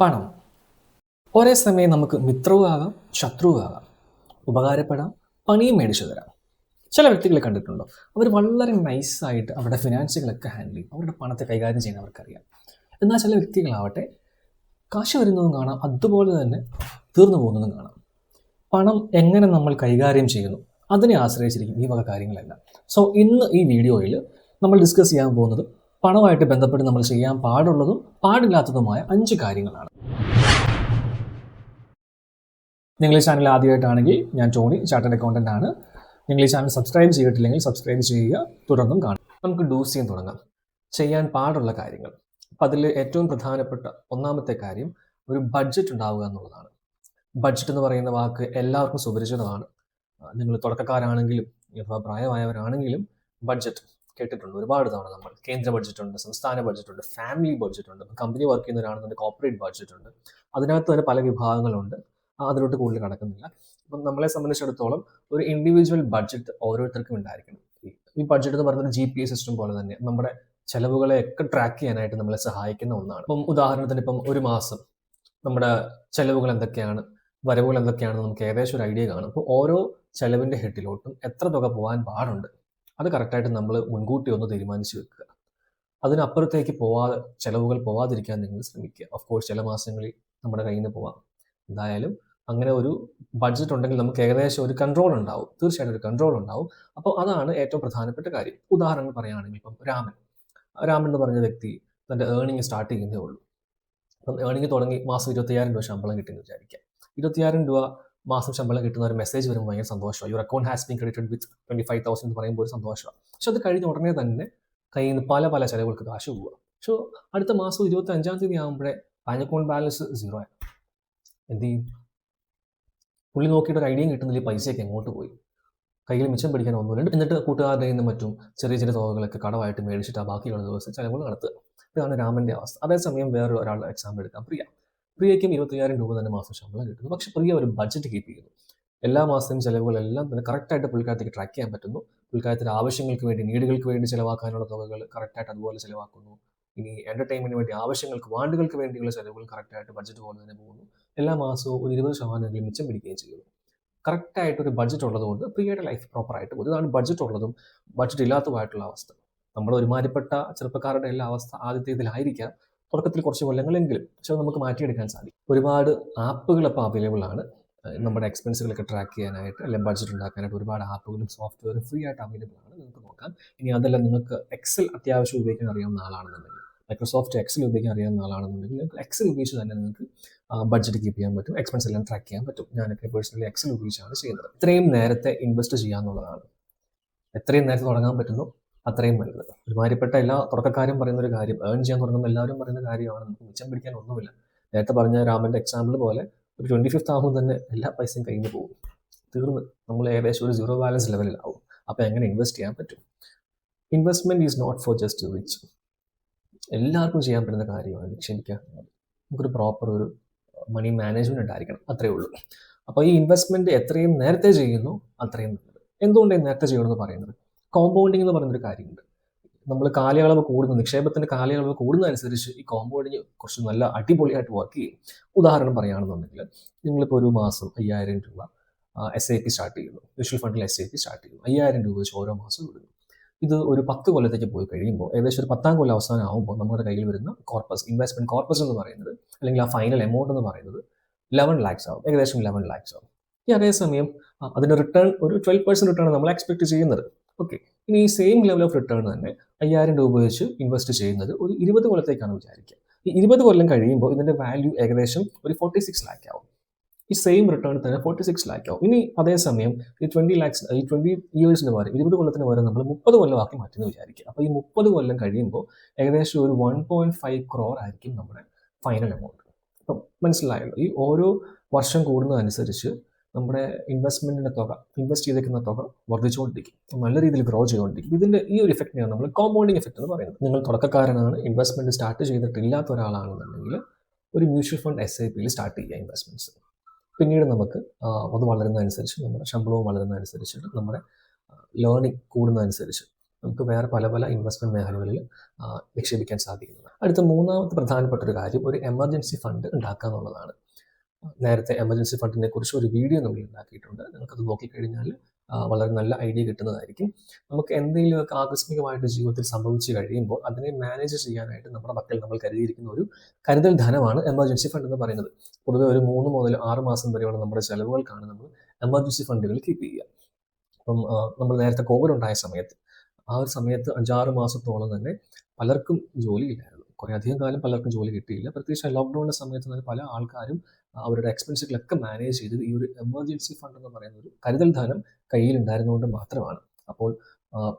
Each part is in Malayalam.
പണം. ഒരേ സമയം നമുക്ക് മിത്രവുമാകാം ശത്രുവാകാം ഉപകാരപ്പെടാം പണിയും മേടിച്ചു തരാം. ചില വ്യക്തികളെ കണ്ടിട്ടുണ്ടോ? അവർ വളരെ നൈസായിട്ട് അവരുടെ ഫിനാൻസുകളൊക്കെ ഹാൻഡിൽ ചെയ്യും. അവരുടെ പണത്തെ കൈകാര്യം ചെയ്യാൻ അവർക്കറിയാം. എന്നാൽ ചില വ്യക്തികളാവട്ടെ കാശ് വരുന്നതും കാണാം അതുപോലെ തന്നെ തീർന്നു പോകുന്നതും കാണാം. പണം എങ്ങനെ നമ്മൾ കൈകാര്യം ചെയ്യുന്നു അതിനെ ആശ്രയിച്ചിരിക്കും ഈ വക കാര്യങ്ങളെല്ലാം. സോ ഇന്ന് ഈ വീഡിയോയിൽ നമ്മൾ ഡിസ്കസ് ചെയ്യാൻ പോകുന്നത് പണമായിട്ട് ബന്ധപ്പെട്ട് നമ്മൾ ചെയ്യാൻ പാടുള്ളതും പാടില്ലാത്തതുമായ അഞ്ച് കാര്യങ്ങളാണ്. നിങ്ങൾ ഈ ചാനൽ ആദ്യമായിട്ടാണെങ്കിൽ ഞാൻ ടോണി ചാർട്ടേഡ് അക്കൗണ്ടന്റ് ആണ്. നിങ്ങൾ ഈ ചാനൽ സബ്സ്ക്രൈബ് ചെയ്തിട്ടില്ലെങ്കിൽ സബ്സ്ക്രൈബ് ചെയ്യുക. തുടർന്നും കാണും. നമുക്ക് ഡൂസ് ചെയ്യാൻ തുടങ്ങാം. ചെയ്യാൻ പാടുള്ള കാര്യങ്ങൾ. അപ്പം അതിൽ ഏറ്റവും പ്രധാനപ്പെട്ട ഒന്നാമത്തെ കാര്യം ഒരു ബഡ്ജറ്റ് ഉണ്ടാവുക എന്നുള്ളതാണ്. ബഡ്ജറ്റ് എന്ന് പറയുന്ന വാക്ക് എല്ലാവർക്കും സുപരിചിതമാണ്. നിങ്ങൾ തുടക്കക്കാരാണെങ്കിലും അഥവാ പ്രായമായവരാണെങ്കിലും ബഡ്ജറ്റ് കേട്ടിട്ടുണ്ട്. ഒരുപാട് തവണ നമ്മൾ കേന്ദ്ര ബഡ്ജറ്റ് ഉണ്ട് സംസ്ഥാന ബഡ്ജറ്റ് ഉണ്ട് ഫാമിലി ബഡ്ജറ്റ് ഉണ്ട് കമ്പനി വർക്ക് ചെയ്യുന്നവരാണെന്നുണ്ടെങ്കിൽ കോർപ്പറേറ്റ് ബഡ്ജറ്റ് ഉണ്ട് അതിനകത്ത് തന്നെ പല വിഭാഗങ്ങളുണ്ട്. അതിലോട്ട് കൂടുതൽ കടക്കുന്നില്ല. അപ്പം നമ്മളെ സംബന്ധിച്ചിടത്തോളം ഒരു ഇൻഡിവിജ്വൽ ബഡ്ജറ്റ് ഓരോരുത്തർക്കും ഉണ്ടായിരിക്കണം. ഈ- ഈ ബഡ്ജറ്റ് എന്ന് പറയുന്നത് ജി പി എസ് സിസ്റ്റം പോലെ തന്നെ നമ്മുടെ ചെലവുകളെ ഒക്കെ ട്രാക്ക് ചെയ്യാനായിട്ട് നമ്മളെ സഹായിക്കുന്ന ഒന്നാണ്. ഇപ്പം ഉദാഹരണത്തിന് ഇപ്പം ഒരു മാസം നമ്മുടെ ചെലവുകൾ എന്തൊക്കെയാണ് വരവുകൾ എന്തൊക്കെയാണെന്ന് നമുക്ക് ഏകദേശം ഒരു ഐഡിയ കാണും. അപ്പോൾ ഓരോ ചെലവിന്റെ ഹെഡിലോട്ടും എത്ര തുക പോകാൻ പാടുണ്ട്? അത് കറക്റ്റായിട്ട് നമ്മൾ മുൻകൂട്ടി ഒന്ന് തീരുമാനിച്ചു വെക്കുക. അതിനപ്പുറത്തേക്ക് പോവാതെ ചിലവുകൾ പോവാതിരിക്കാൻ നിങ്ങൾ ശ്രമിക്കുക. ഓഫ് കോഴ്സ് ചില മാസങ്ങളിൽ നമ്മുടെ കയ്യിൽ നിന്ന് പോവാം. എന്തായാലും അങ്ങനെ ഒരു ബഡ്ജറ്റ് ഉണ്ടെങ്കിൽ നമുക്ക് ഏകദേശം ഒരു കൺട്രോൾ ഉണ്ടാവും. തീർച്ചയായിട്ടും ഒരു കൺട്രോൾ ഉണ്ടാവും. അപ്പോൾ അതാണ് ഏറ്റവും പ്രധാനപ്പെട്ട കാര്യം. ഉദാഹരണങ്ങൾ പറയുകയാണെങ്കിൽ ഇപ്പം രാമൻ. രാമൻ എന്ന് പറഞ്ഞ വ്യക്തി തന്റെ ഏർണിംഗ് സ്റ്റാർട്ട് ചെയ്യുന്നേ ഉള്ളൂ. അപ്പം ഏർണിംഗ് തുടങ്ങി മാസം ഇരുപത്തിയായിരം രൂപ ശമ്പളം കിട്ടുമെന്ന് വിചാരിക്കാം ഇരുപത്തിയായിരം രൂപ മാസം ശമ്പളം കിട്ടുന്ന ഒരു മെസ്സേജ് വരുമ്പോൾ ഭയങ്കര സന്തോഷമാണ്. Your account has been credited with twenty five thousand എന്ന് പറയുമ്പോൾ ഒരു സന്തോഷമാണ്. പക്ഷെ അത് കഴിഞ്ഞ ഉടനെ തന്നെ കയ്യിൽ നിന്ന് പല പല ചിലവുകൾക്ക് കാശ് പോവുക. പക്ഷേ അടുത്ത മാസം ഇരുപത്തി അഞ്ചാം തീയതി ആകുമ്പോഴേ ബാങ്ക് അക്കൗണ്ട് ബാലൻസ് സീറോ ആയി എന്ത് ചെയ്യും? പുള്ളി നോക്കിയിട്ട് ഒരു ഐഡിയയും കിട്ടുന്നില്ല പൈസയൊക്കെ എങ്ങോട്ട് പോയി? കയ്യിൽ മിച്ചം പിടിക്കാൻ ഒന്നുമില്ല. എന്നിട്ട് കൂട്ടുകാരുടെ നിന്നും മറ്റും ചെറിയ ചെറിയ തുകകളൊക്കെ കടമായിട്ട് മേടിച്ചിട്ട് ആ ബാക്കിയുള്ള ദിവസം ചിലവുകൾ നടത്തുക. ഇതാണ് രാമന്റെ അവസ്ഥ. അതേസമയം വേറെ ഒരാളുടെ എക്സാമ്പിൾ എടുക്കാൻ പ്രിയ പ്രിയയ്ക്കും ഇരുപത്തയ്യായിരം രൂപ തന്നെ മാസം ശമ്പളം കിട്ടുന്നു. പക്ഷെ പ്രിയ ഒരു ബഡ്ജറ്റ് കീപ്പ് ചെയ്യുന്നു. എല്ലാ മാസവും ചിലവുകളെല്ലാം തന്നെ കറക്റ്റായിട്ട് പുള്ളിക്കാരത്തേക്ക് ട്രാക്ക് ചെയ്യാൻ പറ്റുന്നു. പുള്ളിക്കാരത്തിന്റെ ആവശ്യങ്ങൾക്ക് വേണ്ടി നീടുകൾക്ക് വേണ്ടി ചിലവാക്കാനുള്ള തുകകൾ കറക്റ്റായിട്ട് അതുപോലെ ചിലവാക്കുന്നു. ഇനി എന്റർടൈൻമെന്റിന് വേണ്ടി ആവശ്യങ്ങൾക്ക് വാണ്ടുകൾക്ക് വേണ്ടിയുള്ള ചിലവുകൾ കറക്റ്റായിട്ട് ബഡ്ജറ്റ് പോലെ തന്നെ പോകുന്നു. എല്ലാ മാസവും ഒരു ഇരുപത് ശതമാനമെങ്കിലും മിച്ചം പിടിക്കുകയും ചെയ്യുന്നു. കറക്റ്റായിട്ട് ഒരു ബഡ്ജറ്റ് ഉള്ളതുകൊണ്ട് പ്രിയയുടെ ലൈഫ് പ്രോപ്പറായിട്ട് പോകും ഇതാണ് ബഡ്ജറ്റ് ഉള്ളതും ബഡ്ജറ്റ് ഇല്ലാത്തതുമായിട്ടുള്ള അവസ്ഥ. നമ്മൾ ഒരുമാതിരിപ്പെട്ട ചെറുപ്പക്കാരുടെ എല്ലാ അവസ്ഥ ആദ്യത്തെ ഇതിലായിരിക്കാം തുടക്കത്തിൽ കുറച്ച് കൊല്ലങ്ങളെങ്കിലും പക്ഷെ അത് നമുക്ക് മാറ്റിയെടുക്കാൻ സാധിക്കും. ഒരുപാട് ആപ്പുകൾ ഇപ്പോൾ അവൈലബിൾ ആണ്. നമ്മുടെ എക്സ്പെൻസുകളൊക്കെ ട്രാക്ക് ചെയ്യാനായിട്ട് അല്ലെങ്കിൽ ബഡ്ജറ്റ് ഉണ്ടാക്കാനായിട്ട് ഒരുപാട് ആപ്പുകളും സോഫ്റ്റ്വെയറും ഫ്രീ ആയിട്ട് അവൈലബിൾ ആണ്. നിങ്ങൾക്ക് നോക്കാം. ഇനി അതല്ല നിങ്ങൾക്ക് എക്സൽ അത്യാവശ്യം ഉപയോഗിക്കാൻ അറിയാവുന്ന ആളാണെന്നുണ്ടെങ്കിൽ മൈക്രോസോഫ്റ്റ് എക്സൽ ഉപയോഗിക്കാൻ അറിയാവുന്ന ആളാണെന്നുണ്ടെങ്കിൽ നിങ്ങൾക്ക് എക്സൽ ഉപയോഗിച്ച് തന്നെ നിങ്ങൾക്ക് ബഡ്ജറ്റ് കീപ്പ് ചെയ്യാൻ പറ്റും. എക്സ്പെൻസ് എല്ലാം ട്രാക്ക് ചെയ്യാൻ പറ്റും. ഞാനൊക്കെ പേഴ്സണലി എക്സൽ ഉപയോഗിച്ചാണ് ചെയ്യുന്നത്. ഇത്രയും നേരത്തെ ഇൻവെസ്റ്റ് ചെയ്യാന്നുള്ളതാണ്. എത്രയും നേരത്തെ തുടങ്ങാൻ പറ്റുന്നു? അത്രയും വലുത്. ഒരുമാതിരിപ്പെട്ട എല്ലാ തുടക്കക്കാരും പറയുന്ന ഒരു കാര്യം ഏൺ ചെയ്യാൻ തുടങ്ങുമ്പോൾ എല്ലാവരും പറയുന്ന കാര്യമാണ്. നമുക്ക് മിച്ചം പിടിക്കാൻ ഒന്നുമില്ല. നേരത്തെ പറഞ്ഞ രാമന്റെ എക്സാമ്പിൾ പോലെ ഒരു ട്വന്റി ഫിഫ്ത്ത് ആകുമ്പോൾ തന്നെ എല്ലാ പൈസയും കഴിഞ്ഞ് പോകും. തീർന്ന്. നമ്മൾ ഏകദേശം ഒരു സീറോ ബാലൻസ് ലെവലിലാവും അപ്പോൾ എങ്ങനെ ഇൻവെസ്റ്റ് ചെയ്യാൻ പറ്റും? Investment is not for just rich എല്ലാവർക്കും ചെയ്യാൻ പറ്റുന്ന കാര്യമാണ് നിക്ഷേപിക്കുക. നമുക്കൊരു പ്രോപ്പർ ഒരു മണി മാനേജ്മെന്റ് ഉണ്ടായിരിക്കണം. അത്രയേ ഉള്ളൂ. അപ്പോൾ ഈ ഇൻവെസ്റ്റ്മെന്റ് എത്രയും നേരത്തെ ചെയ്യുന്നു അത്രയും നല്ലത്. എന്തുകൊണ്ട് നേരത്തെ ചെയ്യണമെന്ന് പറയുന്നത്? കോമ്പൗണ്ടിങ് എന്ന് പറയുന്നൊരു കാര്യമുണ്ട്. നമ്മൾ കാലയളവ് കൂടുന്നു നിക്ഷേപത്തിന്റെ കാലയളവ് കൂടുന്നതനുസരിച്ച് ഈ കോമ്പൗണ്ടിങ് കുറച്ച് നല്ല അടിപൊളിയായിട്ട് വർക്ക് ചെയ്യും. ഉദാഹരണം പറയുകയാണെന്നുണ്ടെങ്കിൽ നിങ്ങളിപ്പോൾ ഒരു മാസം അയ്യായിരം രൂപ എസ് ഐ പി സ്റ്റാർട്ട് ചെയ്യുന്നു. മ്യൂച്വൽ ഫണ്ടിൽ എസ് ഐ പി സ്റ്റാർട്ട് ചെയ്യുന്നു. അയ്യായിരം രൂപ വെച്ച് ഓരോ മാസം വിടുന്നു ഇത് ഒരു പത്ത് കൊല്ലത്തേക്ക് പോയി കഴിയുമ്പോൾ ഏകദേശം ഒരു പത്താം കൊല്ലം അവസാനം ആകുമ്പോൾ നമ്മുടെ കയ്യിൽ വരുന്ന കോർപ്പസ് ഇൻവെസ്റ്റ്മെന്റ് കോർപ്പസ് എന്ന് പറയുന്നത് അല്ലെങ്കിൽ ആ ഫൈനൽ എമൗണ്ട് എന്ന് പറയുന്നത് ലെവൻ ലാക്സ് ആവും. ഏകദേശം ലെവൻ ലാക്സ് ആവും. ഈ അതേസമയം അതിന്റെ റിട്ടേൺ ഒരു ട്വൽവ് പെർസെന്റ് റിട്ടേൺ നമ്മൾ എക്സ്പെക്ട് ചെയ്യുന്നത്. ഓക്കെ ഇനി ഈ സെയിം ലെവൽ ഓഫ് റിട്ടേൺ തന്നെ അയ്യായിരം രൂപ വെച്ച് ഇൻവെസ്റ്റ് ചെയ്യുന്നത് ഒരു ഇരുപത് കൊല്ലത്തേക്കാണ് വിചാരിക്കുക. ഈ ഇരുപത് കൊല്ലം കഴിയുമ്പോൾ ഇതിന്റെ വാല്യൂ ഏകദേശം ഒരു ഫോർട്ടി സിക്സ് ലാക്ക് ആവും. ഈ സെയിം റിട്ടേൺ തന്നെ ഫോർട്ടി സിക്സ് ലാക്ക് ആവും. ഇനി അതേസമയം ഈ ട്വന്റി ലാക്സ് ഈ ട്വന്റി ഇയേഴ്സിന് പകരം ഇരുപത് കൊല്ലത്തിന് പകരം നമ്മൾ മുപ്പത് കൊല്ലമാക്കി മാറ്റുന്നത് വിചാരിക്കുക. അപ്പോൾ ഈ മുപ്പത് കൊല്ലം കഴിയുമ്പോൾ ഏകദേശം ഒരു വൺ പോയിന്റ് ഫൈവ് ക്രോർ ആയിരിക്കും നമ്മുടെ ഫൈനൽ എമൗണ്ട് അപ്പം മനസ്സിലായല്ലോ ഈ ഓരോ വർഷം കൂടുന്നതനുസരിച്ച് നമ്മുടെ ഇൻവെസ്റ്റ്മെന്റിന്റെ തുക ഇൻവെസ്റ്റ് ചെയ്തേക്കുന്ന തുക വർദ്ധിച്ചുകൊണ്ടിരിക്കും. നല്ല രീതിയിൽ ഗ്രോ ചെയ്തുകൊണ്ടിരിക്കും. ഇതിന്റെ ഈ ഒരു ഇഫക്റ്റിനെയാണ് നമ്മൾ കോമ്പൗണ്ടിങ് എഫക്റ്റ് എന്ന് പറയുന്നത്. നിങ്ങൾ തുടക്കക്കാരനാണ് ഇൻവെസ്റ്റ്മെന്റ് സ്റ്റാർട്ട് ചെയ്തിട്ടില്ലാത്ത ഒരാളാണെന്നുണ്ടെങ്കിൽ ഒരു മ്യൂച്വൽ ഫണ്ട് എസ് ഐ പിയിൽ സ്റ്റാർട്ട് ചെയ്യുക ഇൻവെസ്റ്റ്മെന്റ്സ് പിന്നീട് നമുക്ക് അത് വളരുന്നതനുസരിച്ച് നമ്മുടെ ശമ്പളവും വളരുന്നതനുസരിച്ച് നമ്മുടെ ലേണിംഗ് കൂടുന്നതനുസരിച്ച് നമുക്ക് വേറെ പല പല ഇൻവെസ്റ്റ്മെന്റ് മേഖലകളിൽ നിക്ഷേപിക്കാൻ സാധിക്കുന്നത് അടുത്ത മൂന്നാമത്തെ പ്രധാനപ്പെട്ട ഒരു കാര്യം ഒരു എമർജൻസി ഫണ്ട് ഉണ്ടാക്കുക എന്നുള്ളതാണ് നേരത്തെ എമർജൻസി ഫണ്ടിനെ കുറിച്ച് ഒരു വീഡിയോ നമ്മൾ ഉണ്ടാക്കിയിട്ടുണ്ട്. നിങ്ങൾക്കത് നോക്കിക്കഴിഞ്ഞാൽ വളരെ നല്ല ഐഡിയ കിട്ടുന്നതായിരിക്കും. നമുക്ക് എന്തെങ്കിലുമൊക്കെ ആകസ്മികമായിട്ട് ജീവിതത്തിൽ സംഭവിച്ചു കഴിയുമ്പോൾ അതിനെ മാനേജ് ചെയ്യാനായിട്ട് നമ്മുടെ മക്കൾ നമ്മൾ കരുതിയിരിക്കുന്ന ഒരു കരുതൽ ധനമാണ് എമർജൻസി ഫണ്ട് എന്ന് പറയുന്നത്. പൊതുവെ ഒരു മൂന്ന് മുതൽ ആറ് മാസം വരെയുള്ള നമ്മുടെ ചെലവുകൾക്കാണ് നമ്മൾ എമർജൻസി ഫണ്ടുകൾ കീപ്പ് ചെയ്യുക. അപ്പം നമ്മൾ നേരത്തെ കോവിഡ് ഉണ്ടായ സമയത്ത് ആ ഒരു സമയത്ത് അഞ്ചാറ് മാസത്തോളം തന്നെ പലർക്കും ജോലിയില്ലായിരുന്നു കുറേ അധികം കാലം പലർക്കും ജോലി കിട്ടിയില്ല. പ്രത്യേകിച്ച് ലോക്ക്ഡൗണിന്റെ സമയത്ത് തന്നെ പല ആൾക്കാരും അവരുടെ എക്സ്പെൻസുകളൊക്കെ മാനേജ് ചെയ്തത് ഈ ഒരു എമർജൻസി ഫണ്ട് എന്ന് പറയുന്ന ഒരു കരുതൽ ധനം കയ്യിലുണ്ടായിരുന്നുകൊണ്ട് മാത്രമാണ്. അപ്പോൾ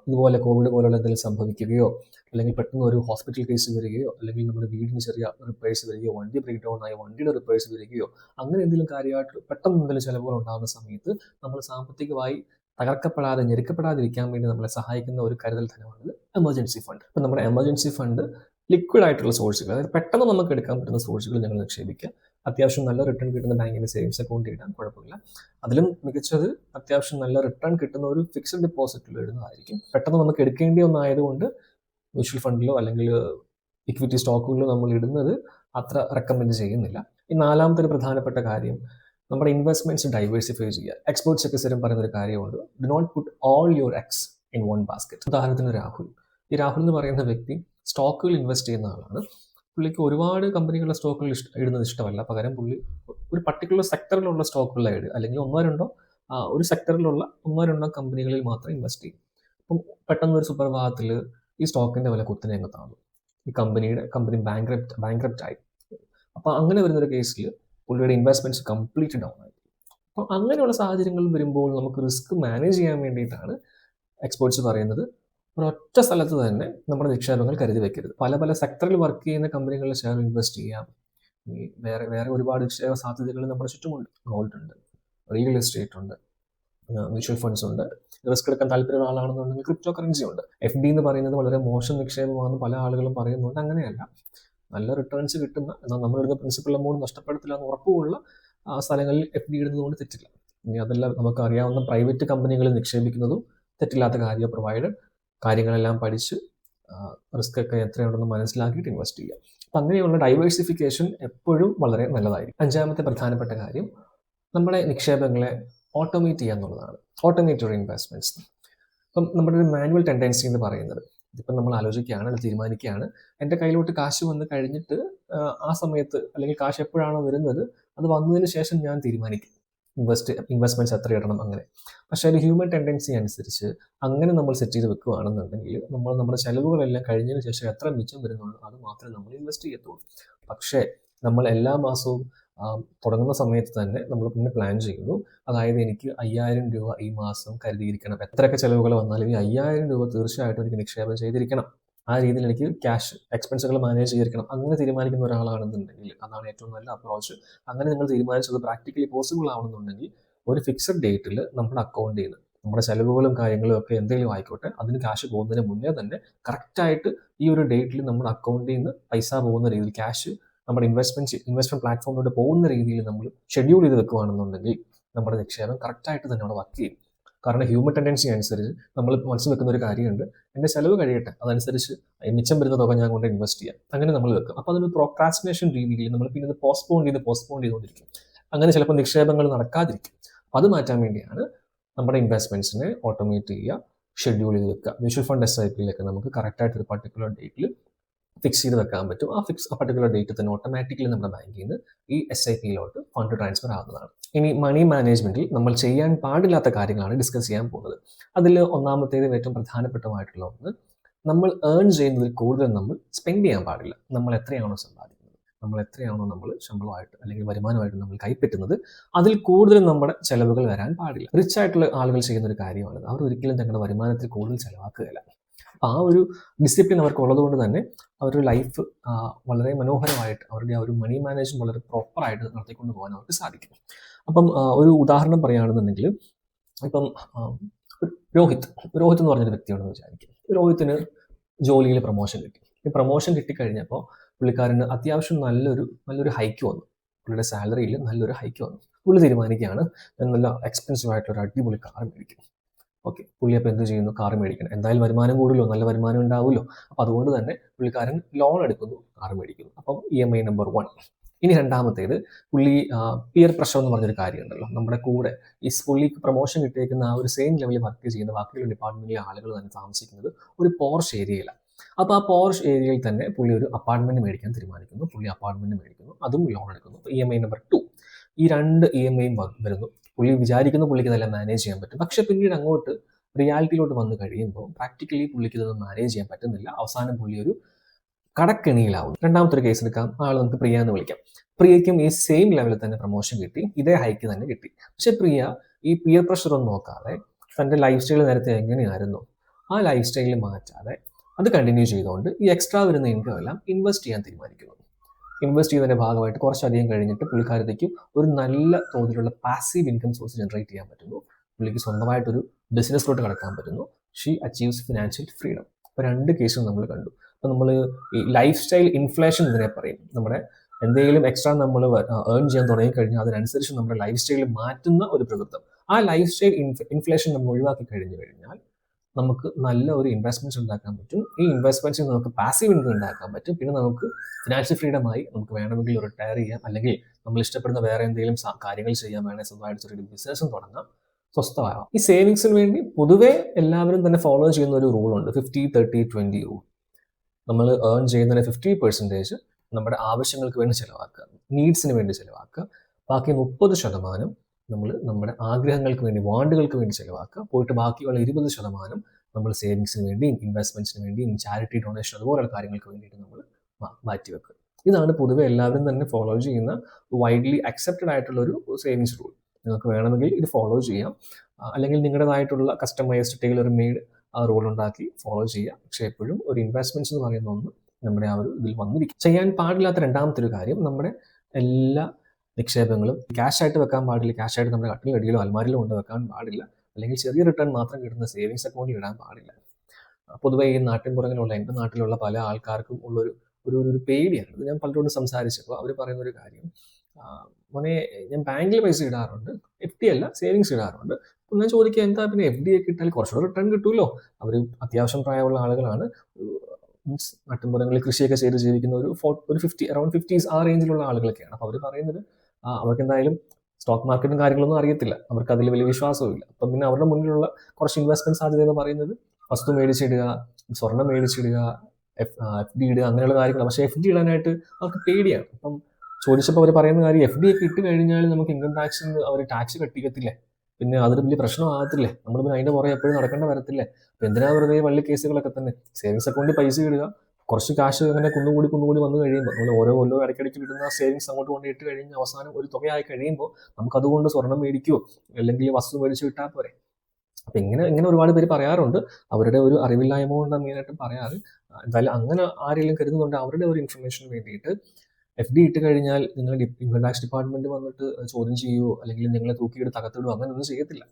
ഇതുപോലെ കോവിഡ് പോലുള്ള എന്തെങ്കിലും സംഭവിക്കുകയോ അല്ലെങ്കിൽ പെട്ടെന്ന് ഒരു ഹോസ്പിറ്റൽ കേസ് വരികയോ അല്ലെങ്കിൽ നമ്മുടെ വീടിന് ചെറിയ റിപ്പയേഴ്സ് വരികയോ വണ്ടി ബ്രേക്ക് ഡൗൺ ആയി വണ്ടിയുടെ റിപ്പയേഴ്സ് വരികയോ അങ്ങനെ എന്തെങ്കിലും കാര്യമായിട്ട് പെട്ടെന്ന് എന്തെങ്കിലും ചിലവുകൾ ഉണ്ടാകുന്ന സമയത്ത് നമ്മൾ സാമ്പത്തികമായി തകർക്കപ്പെടാതെ ഞെരുക്കപ്പെടാതിരിക്കാൻ വേണ്ടി നമ്മളെ സഹായിക്കുന്ന ഒരു കരുതൽ ധനമാണ് എമർജൻസി ഫണ്ട് ഇപ്പം നമ്മുടെ എമർജൻസി ഫണ്ട് ലിക്വിഡ് ആയിട്ടുള്ള സോഴ്സുകൾ അതായത് പെട്ടെന്ന് നമുക്ക് എടുക്കാൻ പറ്റുന്ന സോഴ്സുകൾ ഞങ്ങൾ നിക്ഷേപിക്കുക. അത്യാവശ്യം നല്ല റിട്ടേൺ കിട്ടുന്ന ബാങ്കിന്റെ സേവിങ്സ് അക്കൗണ്ട് ഇടാൻ കുഴപ്പമില്ല. അതിലും മികച്ചത് അത്യാവശ്യം നല്ല റിട്ടേൺ കിട്ടുന്ന ഒരു ഫിക്സഡ് ഡെപ്പോസിറ്റിൽ ഇടുന്നതായിരിക്കും. പെട്ടെന്ന് നമുക്ക് എടുക്കേണ്ടി ഒന്നായതുകൊണ്ട് മ്യൂച്വൽ ഫണ്ടിലോ അല്ലെങ്കിൽ ഇക്വിറ്റി സ്റ്റോക്കുകളിലോ നമ്മൾ ഇടുന്നത് അത്ര റെക്കമെൻഡ് ചെയ്യുന്നില്ല. ഈ നാലാമത്തെ ഒരു പ്രധാനപ്പെട്ട കാര്യം നമ്മുടെ ഇൻവെസ്റ്റ്മെന്റ്സ് ഡൈവേഴ്സിഫൈ ചെയ്യുക. എക്സ്പോർട്സ് ഒക്കെ സ്ഥിരം പറയുന്ന ഒരു കാര്യമുണ്ട്. Do not put all your eggs in one basket ഉദാഹരണത്തിന് രാഹുൽ. ഈ രാഹുൽ എന്ന് പറയുന്ന വ്യക്തി സ്റ്റോക്കുകൾ ഇൻവെസ്റ്റ് ചെയ്യുന്ന ആളാണ്. പുള്ളിക്ക് ഒരുപാട് കമ്പനികളുടെ സ്റ്റോക്കുകൾ ഇഷ്ട ഇടുന്നത് ഇഷ്ടമല്ല. പകരം പുള്ളി ഒരു പർട്ടിക്കുലർ സെക്ടറിലുള്ള സ്റ്റോക്കുകളിലാണ് ഇടുക. അല്ലെങ്കിൽ ഒന്നോ രണ്ടോ ഒരു സെക്ടറിലുള്ള ഒന്നോ രണ്ടോ കമ്പനികളിൽ മാത്രം ഇൻവെസ്റ്റ് ചെയ്യും അപ്പം പെട്ടെന്ന് ഒരു സുപ്രഭാതത്തിൽ ഈ സ്റ്റോക്കിന്റെ വില കുത്തനെ അങ്ങ് താന്നു ഈ കമ്പനിയുടെ കമ്പനി ബാങ്ക്രപ്റ്റ് ബാങ്ക്രപ്റ്റ് ആയി. അപ്പോൾ അങ്ങനെ വരുന്നൊരു കേസിൽ പുള്ളിയുടെ ഇൻവെസ്റ്റ്മെന്റ്സ് കംപ്ലീറ്റ് ഡൗൺ ആയി. അപ്പോൾ അങ്ങനെയുള്ള സാഹചര്യങ്ങൾ വരുമ്പോൾ നമുക്ക് റിസ്ക് മാനേജ് ചെയ്യാൻ വേണ്ടിയിട്ടാണ് എക്സ്പേർട്സ് പറയുന്നത്. ഒരൊറ്റ സ്ഥലത്ത് തന്നെ നമ്മുടെ നിക്ഷേപങ്ങൾ കരുതി വെക്കരുത്. പല പല സെക്ടറിൽ വർക്ക് ചെയ്യുന്ന കമ്പനികളിൽ ഷെയർ ഇൻവെസ്റ്റ് ചെയ്യാം. വേറെ വേറെ ഒരുപാട് നിക്ഷേപ സാധ്യതകൾ നമ്മുടെ ചുറ്റുമുണ്ട്. ഗോൾഡ് ഉണ്ട് റിയൽ എസ്റ്റേറ്റ് ഉണ്ട് മ്യൂച്വൽ ഫണ്ട്സ് ഉണ്ട്. റിസ്ക് എടുക്കാൻ താല്പര്യമുള്ള ആളാണെന്നുണ്ടെങ്കിൽ ക്രിപ്റ്റോ കറൻസി ഉണ്ട്. എഫ് ഡി എന്ന് പറയുന്നത് വളരെ മോശം നിക്ഷേപമാണെന്ന് പല ആളുകളും പറയുന്നുണ്ട്. അങ്ങനെയല്ല. നല്ല റിട്ടേൺസ് കിട്ടുന്ന എന്നാൽ നമ്മളെടുത്ത പ്രിൻസിപ്പൽ എമൗണ്ട് നഷ്ടപ്പെടുത്തില്ല എന്ന് ഉറപ്പുള്ള സ്ഥലങ്ങളിൽ എഫ് ഡി ഇടുന്നതുകൊണ്ട് തെറ്റില്ല. ഇനി അതെല്ലാം നമുക്ക് അറിയാവുന്ന പ്രൈവറ്റ് കമ്പനികളിൽ നിക്ഷേപിക്കുന്നതും തെറ്റില്ലാത്ത കാര്യം പ്രൊവൈഡ് കാര്യങ്ങളെല്ലാം പഠിച്ച് റിസ്ക് ഒക്കെ എത്രയുണ്ടെന്ന് മനസ്സിലാക്കിയിട്ട് ഇൻവെസ്റ്റ് ചെയ്യുക അപ്പം അങ്ങനെയുള്ള ഡൈവേഴ്സിഫിക്കേഷൻ എപ്പോഴും വളരെ നല്ലതായിരിക്കും. അഞ്ചാമത്തെ പ്രധാനപ്പെട്ട കാര്യം നമ്മുടെ നിക്ഷേപങ്ങളെ ഓട്ടോമേറ്റ് ചെയ്യുക എന്നുള്ളതാണ്. ഓട്ടോമേറ്റഡ് ഇൻവെസ്റ്റ്മെന്റ്സ് ഇപ്പം നമ്മുടെ ഒരു മാനുവൽ ടെൻഡൻസി എന്ന് പറയുന്നത് ഇതിപ്പം നമ്മൾ ആലോചിക്കുകയാണ് അല്ലെങ്കിൽ തീരുമാനിക്കുകയാണ്. എന്റെ കയ്യിലോട്ട് കാശ് വന്ന് കഴിഞ്ഞിട്ട് ആ സമയത്ത് അല്ലെങ്കിൽ കാശ് എപ്പോഴാണോ വരുന്നത് അത് വന്നതിന് ശേഷം ഞാൻ തീരുമാനിക്കും ഇൻവെസ്റ്റ് ഇൻവെസ്റ്റ്മെന്റ്സ് എത്ര ഇടണം അങ്ങനെ. പക്ഷേ ഒരു ഹ്യൂമൻ ടെൻഡൻസി അനുസരിച്ച് അങ്ങനെ നമ്മൾ സെറ്റ് ചെയ്ത് വെക്കുകയാണെന്നുണ്ടെങ്കിൽ നമ്മൾ നമ്മുടെ ചിലവുകളെല്ലാം കഴിഞ്ഞതിന് ശേഷം എത്ര മിച്ചം വരുന്നുള്ളൂ അത് മാത്രമേ നമ്മൾ ഇൻവെസ്റ്റ് ചെയ്യത്തുള്ളൂ. പക്ഷേ നമ്മൾ എല്ലാ മാസവും തുടങ്ങുന്ന സമയത്ത് തന്നെ നമ്മൾ പിന്നെ പ്ലാൻ ചെയ്യുന്നു. അതായത് എനിക്ക് അയ്യായിരം രൂപ ഈ മാസം കരുതിയിരിക്കണം. എത്രയൊക്കെ ചിലവുകൾ വന്നാലും ഈ അയ്യായിരം രൂപ തീർച്ചയായിട്ടും എനിക്ക് നിക്ഷേപം ചെയ്തിരിക്കണം. ആ രീതിയിൽ എനിക്ക് ക്യാഷ് എക്സ്പെൻസുകൾ മാനേജ് ചെയ്തിരിക്കണം. അങ്ങനെ തീരുമാനിക്കുന്ന ഒരാളാണെന്നുണ്ടെങ്കിൽ അതാണ് ഏറ്റവും നല്ല അപ്രോച്ച് അങ്ങനെ നിങ്ങൾ തീരുമാനിച്ചത് പ്രാക്ടിക്കലി പോസിബിൾ ആവണമെന്നുണ്ടെങ്കിൽ ഒരു ഫിക്സഡ് ഡേറ്റിൽ നമ്മുടെ അക്കൗണ്ട് നിന്ന് നമ്മുടെ ചെലവുകളും കാര്യങ്ങളും ഒക്കെ എന്തെങ്കിലും ആയിക്കോട്ടെ അതിന് ക്യാഷ് പോകുന്നതിന് മുന്നേ തന്നെ കറക്റ്റായിട്ട് ഈ ഒരു ഡേറ്റിൽ നമ്മുടെ അക്കൗണ്ടിൽ നിന്ന് പൈസ പോകുന്ന രീതിയിൽ ക്യാഷ് നമ്മുടെ ഇൻവെസ്റ്റ്മെന്റ് ഇൻവെസ്റ്റ്മെന്റ് പ്ലാറ്റ്ഫോമിലൂടെ പോകുന്ന രീതിയിൽ നമ്മൾ ഷെഡ്യൂൾ ചെയ്ത് വെക്കുകയാണെന്നുണ്ടെങ്കിൽ നമ്മുടെ നിക്ഷേപം കറക്റ്റായിട്ട് തന്നെ അവിടെ വർക്ക് ചെയ്യും. കാരണം ഹ്യൂമൻ ടെൻഡൻസി അനുസരിച്ച് നമ്മൾ മനസ്സിൽ വെക്കുന്ന ഒരു കാര്യമുണ്ട്. എന്റെ ചിലവ് കഴിയട്ടെ അതനുസരിച്ച് മിച്ചം വരുന്ന തുക ഞാൻ കൊണ്ട് ഇൻവെസ്റ്റ് ചെയ്യാം. അങ്ങനെ നമ്മൾ വെക്കും. അപ്പോൾ അതൊരു പ്രോക്രാസിനേഷൻ രീതിയിൽ നമ്മൾ പിന്നെ അത് പോസ്റ്റ്പോൺ ചെയ്ത് പോസ്റ്റ്പോൺ ചെയ്തുകൊണ്ടിരിക്കും. അങ്ങനെ ചിലപ്പോൾ നിക്ഷേപങ്ങൾ നടക്കാതിരിക്കും. അപ്പോൾ അത് മാറ്റാൻ വേണ്ടിയാണ് നമ്മുടെ ഇൻവെസ്റ്റ്മെന്റ്സിനെ ഓട്ടോമേറ്റ് ചെയ്യുക ഷെഡ്യൂൾ ചെയ്ത് വെക്കുക. മ്യൂച്വൽ ഫണ്ട് എസ് ഐ പിയിലൊക്കെ നമുക്ക് കറക്റ്റായിട്ട് ഒരു പർട്ടിക്കുലർ ഡേറ്റിൽ ഫിക്സ് ചെയ്ത് വെക്കാൻ പറ്റും. ആ ഫിക്സ് ആ പർട്ടിക്കുലർ ഡേറ്റ് തന്നെ ഓട്ടോമാറ്റിക്കലി നമ്മുടെ ബാങ്കിൽ നിന്ന് ഈ എസ് ഐ പിയിലോട്ട് ഫണ്ട് ട്രാൻസ്ഫർ ആവുന്നതാണ്. ഇനി മണി മാനേജ്മെന്റിൽ നമ്മൾ ചെയ്യാൻ പാടില്ലാത്ത കാര്യങ്ങളാണ് ഡിസ്കസ് ചെയ്യാൻ പോകുന്നത്. അതിൽ ഒന്നാമത്തേത് ഏറ്റവും പ്രധാനപ്പെട്ടമായിട്ടുള്ള ഒന്ന് നമ്മൾ ഏൺ ചെയ്യുന്നതിൽ കൂടുതൽ നമ്മൾ സ്പെൻഡ് ചെയ്യാൻ പാടില്ല. നമ്മൾ എത്രയാണോ സമ്പാദിക്കുന്നത്. നമ്മൾ എത്രയാണോ നമ്മൾ ശമ്പളമായിട്ട് അല്ലെങ്കിൽ വരുമാനമായിട്ട് നമ്മൾ കൈപ്പറ്റുന്നത് അതിൽ കൂടുതൽ നമ്മുടെ ചെലവുകൾ വരാൻ പാടില്ല. റിച്ച് ആയിട്ടുള്ള ആളുകൾ ചെയ്യുന്ന ഒരു കാര്യമാണ് അവർ ഒരിക്കലും തങ്ങളുടെ വരുമാനത്തിൽ കൂടുതൽ ചെലവാക്കുകയില്ല. ആ ഒരു ഡിസിപ്ലിൻ അവർക്ക് ഉള്ളതുകൊണ്ട് തന്നെ അവരുടെ ലൈഫ് വളരെ മനോഹരമായിട്ട് അവരുടെ ആ ഒരു മണി മാനേജ്മെന്റ് വളരെ പ്രോപ്പറായിട്ട് നടത്തിക്കൊണ്ട് പോകാൻ അവർക്ക് സാധിക്കും. അപ്പം ഒരു ഉദാഹരണം പറയുകയാണെന്നുണ്ടെങ്കിൽ ഇപ്പം രോഹിത് രോഹിത് എന്ന് പറഞ്ഞൊരു വ്യക്തിയാണെന്ന് വിചാരിക്കും. രോഹിത്തിന് ജോലിയിൽ പ്രൊമോഷൻ കിട്ടി. ഈ പ്രൊമോഷൻ കിട്ടിക്കഴിഞ്ഞപ്പോൾ പുള്ളിക്കാരന് അത്യാവശ്യം നല്ലൊരു നല്ലൊരു ഹൈക്ക് വന്നു. പുള്ളിയുടെ സാലറിയിൽ നല്ലൊരു ഹൈക്ക് വന്നു. പുള്ളി തീരുമാനിക്കുകയാണ് ഞാൻ നല്ല എക്സ്പെൻസീവ് ആയിട്ടുള്ള ഒരു അടിപൊളി കാർ മേടിക്കും ഓക്കെ. പുള്ളി അപ്പോൾ എന്ത് ചെയ്യുന്നു? കാർ മേടിക്കണം. എന്തായാലും വരുമാനം കൂടുമല്ലോ നല്ല വരുമാനം ഉണ്ടാവുമല്ലോ. അപ്പോൾ അതുകൊണ്ട് തന്നെ പുള്ളിക്കാരൻ ലോൺ എടുക്കുന്നു. കാർ മേടിക്കുന്നു. അപ്പം E M I number one ഇനി രണ്ടാമത്തേത് പുള്ളി പിയർ പ്രഷർ എന്ന് പറഞ്ഞൊരു കാര്യമുണ്ടല്ലോ. നമ്മുടെ കൂടെ ഈ പുള്ളിക്ക് പ്രൊമോഷൻ കിട്ടിയേക്കുന്ന ആ ഒരു സെയിം ലെവലിൽ വർക്ക് ചെയ്യുന്ന ബാക്കിയുള്ള ഡിപ്പാർട്ട്മെന്റിലെ ആളുകൾ തന്നെ താമസിക്കുന്നത് ഒരു പോർഷ് ഏരിയയിലാണ് അപ്പോൾ ആ പോർഷ് ഏരിയയിൽ തന്നെ പുള്ളി ഒരു അപ്പാർട്ട്മെന്റ് മേടിക്കാൻ തീരുമാനിക്കുന്നു. പുള്ളി അപ്പാർട്ട്മെന്റ് മേടിക്കുന്നു. അതും ലോൺ എടുക്കുന്നു. E M I number two ഈ രണ്ട് ഇ എം ഐയും വരുന്നു. പുള്ളി വിചാരിക്കുന്ന പുള്ളിക്ക് ഇതെല്ലാം മാനേജ് ചെയ്യാൻ പറ്റും. പക്ഷെ പിന്നീട് അങ്ങോട്ട് റിയാലിറ്റിയിലോട്ട് വന്ന് കഴിയുമ്പോൾ പ്രാക്ടിക്കലി പുള്ളിക്ക് ഇതൊന്നും മാനേജ് ചെയ്യാൻ പറ്റുന്നില്ല. അവസാനം പുള്ളി ഒരു കടക്കെണിയിലാവും രണ്ടാമത്തെ ഒരു കേസ് എടുക്കാം. ആൾ നമുക്ക് പ്രിയ എന്ന് വിളിക്കാം. പ്രിയയ്ക്കും ഈ സെയിം ലെവലിൽ തന്നെ പ്രൊമോഷൻ കിട്ടി. ഇതേ ഹൈക്ക് തന്നെ കിട്ടി. പക്ഷെ പ്രിയ ഈ പിയർ പ്രഷർ ഒന്നും നോക്കാതെ തന്റെ ലൈഫ് സ്റ്റൈൽ നേരത്തെ എങ്ങനെയായിരുന്നു? ആ ലൈഫ് സ്റ്റൈലിൽ മാറ്റാതെ അത് കണ്ടിന്യൂ ചെയ്തുകൊണ്ട് ഈ എക്സ്ട്രാ വരുന്ന ഇൻകം എല്ലാം ഇൻവെസ്റ്റ് ചെയ്യാൻ തീരുമാനിക്കുന്നു. ഇൻവെസ്റ്റ് ചെയ്യുന്നതിന്റെ ഭാഗമായിട്ട് കുറച്ചധികം കഴിഞ്ഞിട്ട് പുള്ളിക്കാരത്തേക്ക് ഒരു നല്ല തോതിലുള്ള പാസീവ് ഇൻകം സോഴ്സ് ജനറേറ്റ് ചെയ്യാൻ പറ്റുന്നു. പുള്ളിക്ക് സ്വന്തമായിട്ടൊരു ബിസിനസ്സിലോട്ട് കടക്കാൻ പറ്റുന്നു. ഷീ അച്ചീവ്സ് ഫിനാൻഷ്യൽ ഫ്രീഡം അപ്പോൾ രണ്ട് കേസും നമ്മൾ കണ്ടു. അപ്പോൾ നമ്മൾ ഈ ലൈഫ് സ്റ്റൈൽ ഇൻഫ്ലേഷൻ ഇതിനെ പറയും. നമ്മുടെ എന്തെങ്കിലും എക്സ്ട്രാ നമ്മൾ ഏൺ ചെയ്യാൻ തുടങ്ങി കഴിഞ്ഞാൽ അതിനനുസരിച്ച് നമ്മുടെ ലൈഫ് സ്റ്റൈൽ മാറ്റുന്ന ഒരു പ്രകൃതം. ആ ലൈഫ് സ്റ്റൈൽ ഇൻഫ്ലേഷൻ നമ്മൾ ഒഴിവാക്കി കഴിഞ്ഞു കഴിഞ്ഞാൽ നമുക്ക് നല്ല ഒരു ഇൻവെസ്റ്റ്മെന്റ്സ് ഉണ്ടാക്കാൻ പറ്റും. ഈ ഇൻവെസ്റ്റ്മെന്റ്സിൽ നമുക്ക് പാസീവ് ഇൻകം ഉണ്ടാക്കാൻ പറ്റും. പിന്നെ നമുക്ക് ഫിനാൻഷ്യൽ ഫ്രീഡമായി നമുക്ക് വേണമെങ്കിൽ റിട്ടയർ ചെയ്യാം. അല്ലെങ്കിൽ നമ്മൾ ഇഷ്ടപ്പെടുന്ന വേറെ എന്തെങ്കിലും കാര്യങ്ങൾ ചെയ്യാൻ വേണമെങ്കിൽ സ്വന്തമായിട്ട് ചെറിയൊരു ബിസിനസ്സും തുടങ്ങാം. സ്വസ്ഥമാകാം ഈ സേവിങ്സിന് വേണ്ടി പൊതുവേ എല്ലാവരും തന്നെ ഫോളോ ചെയ്യുന്ന ഒരു റൂളുണ്ട് ഫിഫ്റ്റി തേർട്ടി ട്വന്റി റൂൾ നമ്മൾ ഏൺ ചെയ്യുന്നതിന് ഫിഫ്റ്റി പെർസെന്റേജ് നമ്മുടെ ആവശ്യങ്ങൾക്ക് വേണ്ടി ചിലവാക്കുക. നീഡ്സിന് വേണ്ടി ചിലവാക്കുക. ബാക്കി മുപ്പത് ശതമാനം നമ്മൾ നമ്മുടെ ആഗ്രഹങ്ങൾക്ക് വേണ്ടി വാണ്ടുകൾക്ക് വേണ്ടി ചിലവാക്കുക. പോയിട്ട് ബാക്കിയുള്ള ഇരുപത് ശതമാനം നമ്മൾ സേവിങ്സിന് വേണ്ടിയും ഇൻവെസ്റ്റ്മെന്റ്സിന് വേണ്ടിയും ചാരിറ്റി ഡൊണേഷൻ അതുപോലുള്ള കാര്യങ്ങൾക്ക് വേണ്ടിയിട്ട് നമ്മൾ മാറ്റി വെക്കുക ഇതാണ് പൊതുവെ എല്ലാവരും തന്നെ ഫോളോ ചെയ്യുന്ന വൈഡ്ലി അക്സെപ്റ്റഡ് ആയിട്ടുള്ള ഒരു സേവിങ്സ് റൂൾ നിങ്ങൾക്ക് വേണമെങ്കിൽ ഇത് ഫോളോ ചെയ്യാം. അല്ലെങ്കിൽ നിങ്ങളുടേതായിട്ടുള്ള കസ്റ്റമൈസ്ഡ് ടൈലർ മെയ്ഡ് റൂൾ ഉണ്ടാക്കി ഫോളോ ചെയ്യാം പക്ഷേ എപ്പോഴും ഒരു ഇൻവെസ്റ്റ്മെന്റ്സ് എന്ന് പറയുന്ന ഒന്ന് നമ്മുടെ ആ ഒരു ഇതിൽ വന്നിരിക്കും. ചെയ്യാൻ പാടില്ലാത്ത രണ്ടാമത്തെ ഒരു കാര്യം നമ്മുടെ എല്ലാ നിക്ഷേപങ്ങളും ക്യാഷ് ആയിട്ട് വെക്കാൻ പാടില്ല. ക്യാഷ് ആയിട്ട് നമ്മുടെ കട്ടിലടിയിലോ അൽമാരിയിലോ കൊണ്ട് വെക്കാൻ പാടില്ല. അല്ലെങ്കിൽ ചെറിയ റിട്ടേൺ മാത്രം കിട്ടുന്ന സേവിങ്സ് അക്കൗണ്ടിൽ ഇടാൻ പാടില്ല. പൊതുവേ ഈ നാട്ടിൻ നാട്ടിൻപുറങ്ങളിലുള്ള എന്റെ നാട്ടിലുള്ള പല ആൾക്കാർക്കും ഉള്ളൊരു ഒരു ഒരു പേടിയാണ്. ഇത് ഞാൻ പലരോടും സംസാരിച്ചപ്പോൾ അവർ പറയുന്ന ഒരു കാര്യം മോനെ ഞാൻ ബാങ്കിൽ പൈസ ഇടാറുണ്ട്. എഫ് ഡി അല്ല സേവിങ്സ് ഇടാറുണ്ട്. അപ്പം ഞാൻ ചോദിക്കുക എന്താ പിന്നെ എഫ് ഡി ഒക്കെ ഇട്ടാൽ കുറച്ചുകൂടെ റിട്ടേൺ കിട്ടുമല്ലോ അവർ അത്യാവശ്യം പ്രായമുള്ള ആളുകളാണ്. മീൻസ് നാട്ടിൻപുറങ്ങളിൽ കൃഷിയൊക്കെ ചെയ്ത് ജീവിക്കുന്ന ഒരു ഫോർ ഒരു ഫിഫ്റ്റി അറൌണ്ട് ഫിഫ്റ്റീസ് ആ റേഞ്ചിലുള്ള ആളുകളൊക്കെയാണ്. അപ്പോൾ അവർ പറയുന്നത് അവർക്ക് എന്തായാലും സ്റ്റോക്ക് മാർക്കറ്റും കാര്യങ്ങളൊന്നും അറിയത്തില്ല. അവർക്ക് അതിൽ വലിയ വിശ്വാസവും ഇല്ല അപ്പം പിന്നെ അവരുടെ മുന്നിലുള്ള കുറച്ച് ഇൻവെസ്റ്റ്മെന്റ് സാധ്യത എന്ന് പറയുന്നത് വസ്തു മേടിച്ചിടുക സ്വർണം മേടിച്ചിടുക എഫ് എഫ് ഡി ഇടുക അങ്ങനെയുള്ള കാര്യങ്ങൾ പക്ഷേ എഫ് ഡി ഇടാനായിട്ട് അവർക്ക് പേടിയാണ്. അപ്പം ചോദിച്ചപ്പോൾ അവർ പറയുന്ന കാര്യം എഫ് ഡി ഒക്കെ ഇട്ട് കഴിഞ്ഞാൽ നമുക്ക് ഇൻകം ടാക്സ് അവർ ടാക്സ് കട്ടിക്കത്തില്ലേ? പിന്നെ അതൊരു വലിയ പ്രശ്നമാകത്തില്ലേ നമ്മൾ പിന്നെ അതിന്റെ പുറകെ എപ്പോഴും നടക്കേണ്ട വരത്തില്ലേ? അപ്പൊ എന്തിനാ വെറുതെ വള്ളി കേസുകളൊക്കെ തന്നെ? സേവിങ്സ് അക്കൗണ്ടിൽ പൈസ ഇടുക കുറച്ച് കാശ് അങ്ങനെ കുന്നുകൂടി കുന്നുകൂടി വന്നു കഴിയുമ്പോൾ നമ്മൾ ഓരോ കൊല്ലവും ഇടയ്ക്കിടയ്ക്ക് കിട്ടുന്ന സേവിങ്സ് അങ്ങോട്ട് കൊണ്ട് ഇട്ട് കഴിഞ്ഞ് അവസാനം ഒരു തുകയായി കഴിയുമ്പോൾ നമുക്ക് അതുകൊണ്ട് സ്വർണം മേടിക്കുകയോ അല്ലെങ്കിൽ വസ്തു മേടിച്ച് കിട്ടാൻ പോരെ? അപ്പൊ ഇങ്ങനെ ഇങ്ങനെ ഒരുപാട് പേര് പറയാറുണ്ട്. അവരുടെ ഒരു അറിവില്ലായ്മ കൊണ്ട് മെയിനായിട്ടും പറയാറ്. എന്തായാലും അങ്ങനെ ആരെങ്കിലും കരുതുന്നുണ്ട്? അവരുടെ ഒരു ഇൻഫർമേഷൻ വേണ്ടിയിട്ട് എഫ് ഡി ഇട്ട് കഴിഞ്ഞാൽ നിങ്ങൾ ഇൻകം ടാക്സ് ഡിപ്പാർട്ട്മെന്റ് വന്നിട്ട് ചോദ്യം ചെയ്യുമോ അല്ലെങ്കിൽ നിങ്ങളെ തൂക്കിയിട്ട് തകർത്തിടുമോ അങ്ങനെ ഒന്നും ചെയ്യത്തില്ല.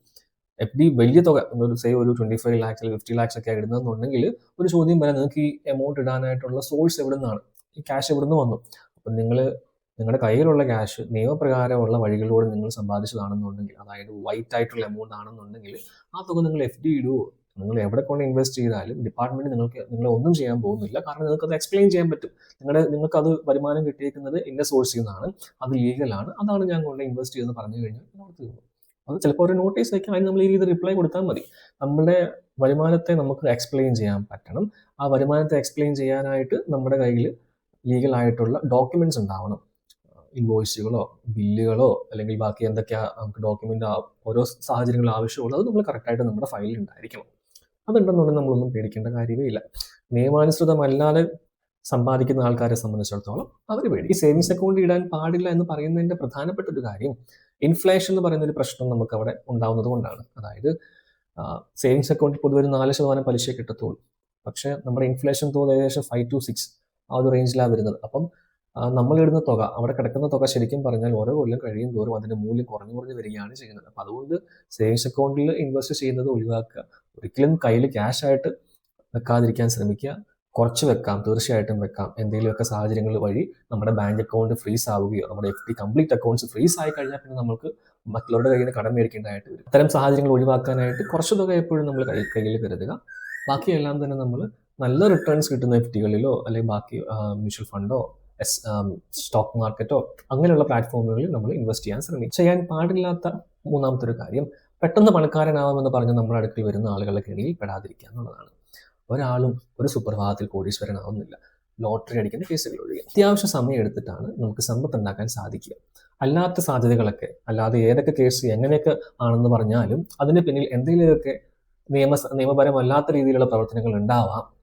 എഫ് ഡി വലിയ തുക ഒരു സേ ഒരു ട്വന്റി ഫൈവ് ലാക്സ് അല്ലെങ്കിൽ ഫിഫ്റ്റി ലാക്സ് ഒക്കെ ഇടുന്നതെന്നുണ്ടെങ്കിൽ ഒരു ചോദ്യം വരാം നിങ്ങൾക്ക് ഈ എമൗണ്ട് ഇടാനായിട്ടുള്ള സോഴ്സ് എവിടെ നിന്നാണ് ഈ ക്യാഷ് എവിടെ നിന്ന് വന്നു? അപ്പം നിങ്ങൾ നിങ്ങളുടെ കയ്യിലുള്ള ക്യാഷ് നിയമപ്രകാരമുള്ള വഴികളിലൂടെ നിങ്ങൾ സമ്പാദിച്ചതാണെന്നുണ്ടെങ്കിൽ അതായത് വൈറ്റ് ആയിട്ടുള്ള എമൗണ്ട് ആണെന്നുണ്ടെങ്കിൽ ആ തുക നിങ്ങൾ എഫ് ഡി ഇടുവോ? നിങ്ങൾ എവിടെ കൊണ്ട് ഇൻവെസ്റ്റ് ചെയ്താലും ഡിപ്പാർട്ട്മെന്റ് നിങ്ങൾക്ക് നിങ്ങൾ ഒന്നും ചെയ്യാൻ പോകുന്നില്ല. കാരണം നിങ്ങൾക്ക് അത് എക്സ്പ്ലെയിൻ ചെയ്യാൻ പറ്റും. നിങ്ങളുടെ നിങ്ങൾക്ക് അത് വരുമാനം കിട്ടിയിരിക്കുന്നത് ഇന്ന സോഴ്സിൽ നിന്നാണ്. അത് ലീഗലാണ് അതാണ് ഞാൻ കൊണ്ട് ഇൻവെസ്റ്റ് ചെയ്തെന്ന് പറഞ്ഞു കഴിഞ്ഞാൽ തീർന്നു. അത് ചിലപ്പോൾ ഒരു നോട്ടീസ് അയക്കാം അതിന് നമ്മൾ ഈ രീതിയിൽ റിപ്ലൈ കൊടുത്താൽ മതി. നമ്മുടെ വരുമാനത്തെ നമുക്ക് എക്സ്പ്ലെയിൻ ചെയ്യാൻ പറ്റണം. ആ വരുമാനത്തെ എക്സ്പ്ലെയിൻ ചെയ്യാനായിട്ട് നമ്മുടെ കയ്യിൽ ലീഗൽ ആയിട്ടുള്ള ഡോക്യുമെന്റ്സ് ഉണ്ടാവണം. ഇൻവോയ്സുകളോ ബില്ലുകളോ അല്ലെങ്കിൽ ബാക്കി എന്തൊക്കെയാ നമുക്ക് ഡോക്യുമെന്റ് ഓരോ സാഹചര്യങ്ങൾ ആവശ്യമുള്ളത് അത് നമ്മൾ കറക്റ്റായിട്ട് നമ്മുടെ ഫയലിൽ ഉണ്ടായിരിക്കണം. അതുണ്ടെന്നുണ്ടെങ്കിൽ നമ്മളൊന്നും പേടിക്കേണ്ട കാര്യമേ ഇല്ല. നിയമാനുസൃതമല്ലാതെ സമ്പാദിക്കുന്ന ആൾക്കാരെ സംബന്ധിച്ചിടത്തോളം അവർ പേടി. ഈ സേവിങ്സ് അക്കൗണ്ട് ഇടാൻ പാടില്ല എന്ന് പറയുന്നതിന്റെ പ്രധാനപ്പെട്ട ഒരു കാര്യം ഇൻഫ്ലേഷൻ എന്ന് പറയുന്ന ഒരു പ്രശ്നം നമുക്ക് അവിടെ ഉണ്ടാവുന്നത് കൊണ്ടാണ്. അതായത് സേവിങ്സ് അക്കൗണ്ടിൽ പൊതുവെ ഒരു നാല് ശതമാനം പലിശ കിട്ടത്തുള്ളൂ. പക്ഷേ നമ്മുടെ ഇൻഫ്ലേഷൻ തോത് ഏകദേശം ഫൈവ് ടു സിക്സ് ആ ഒരു റേഞ്ചിലാണ് വരുന്നത്. അപ്പം നമ്മൾ ഇടുന്ന തുക അവിടെ കിടക്കുന്ന തുക ശരിക്കും പറഞ്ഞാൽ ഓരോ കൊല്ലം കഴിയും തോറും അതിന്റെ മൂല്യം കുറഞ്ഞു കുറഞ്ഞു വരികയാണ് ചെയ്യുന്നത്. അപ്പം അതുകൊണ്ട് സേവിങ്സ് അക്കൗണ്ടിൽ ഇൻവെസ്റ്റ് ചെയ്യുന്നത് ഒഴിവാക്കുക. ഒരിക്കലും കയ്യിൽ ക്യാഷ് ആയിട്ട് വെക്കാതിരിക്കാൻ ശ്രമിക്കുക. കുറച്ച് വെക്കാം തീർച്ചയായിട്ടും വെക്കാം. എന്തെങ്കിലുമൊക്കെ സാഹചര്യങ്ങൾ വഴി നമ്മുടെ ബാങ്ക് അക്കൗണ്ട് ഫ്രീസ് ആവുകയോ നമ്മുടെ F D complete accounts freeze ആയി കഴിഞ്ഞാൽ പിന്നെ നമുക്ക് മറ്റുള്ളവരുടെ കയ്യിൽ നിന്ന് കടം മേടിക്കേണ്ടതായിട്ട് വരും. അത്തരം സാഹചര്യങ്ങൾ ഒഴിവാക്കാനായിട്ട് കുറച്ച് തുക എപ്പോഴും നമ്മൾ കൈ കയ്യിൽ കരുതുക. ബാക്കിയെല്ലാം തന്നെ നമ്മൾ നല്ല റിട്ടേൺസ് കിട്ടുന്ന എഫ് ഡികളിലോ അല്ലെങ്കിൽ ബാക്കി മ്യൂച്വൽ ഫണ്ടോ എസ് സ്റ്റോക്ക് മാർക്കറ്റോ അങ്ങനെയുള്ള പ്ലാറ്റ്ഫോമുകളിൽ നമ്മൾ ഇൻവെസ്റ്റ് ചെയ്യാൻ ശ്രമിക്കും ചെയ്യാൻ പാടില്ലാത്ത മൂന്നാമത്തെ ഒരു കാര്യം പെട്ടെന്ന് പണക്കാരനാവാമെന്ന് പറഞ്ഞ് നമ്മുടെ അടുക്കൽ വരുന്ന ആളുകളുടെ കെണിയിൽ പെടാതിരിക്കുക എന്നുള്ളതാണ്. ഒരാളും ഒരു സുപ്രഭാതത്തിൽ കോടീശ്വരനാവുന്നില്ല ലോട്ടറി അടിക്കുന്ന കേസുകൾ ഒഴികെ. അത്യാവശ്യം സമയം എടുത്തിട്ടാണ് നമുക്ക് സമ്പത്ത് ഉണ്ടാക്കാൻ സാധിക്കുക. അല്ലാത്ത സാധ്യതകളൊക്കെ അല്ലാതെ ഏതൊക്കെ കേസ് എങ്ങനെയൊക്കെ ആണെന്ന് പറഞ്ഞാലും അതിന് പിന്നിൽ എന്തെങ്കിലുമൊക്കെ നിയമ നിയമപരമല്ലാത്ത രീതിയിലുള്ള പ്രവർത്തനങ്ങൾ ഉണ്ടാവാം.